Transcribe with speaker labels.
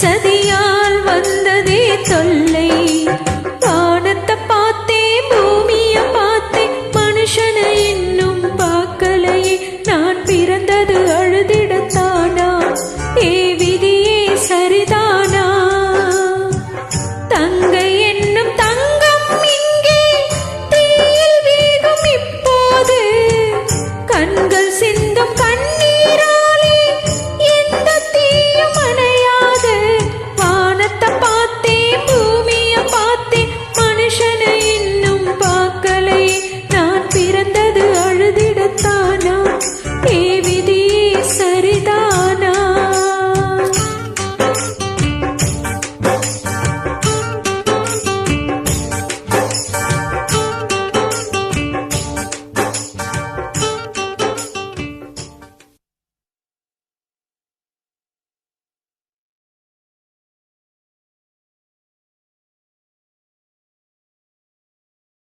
Speaker 1: சதியால் வந்ததே தொல்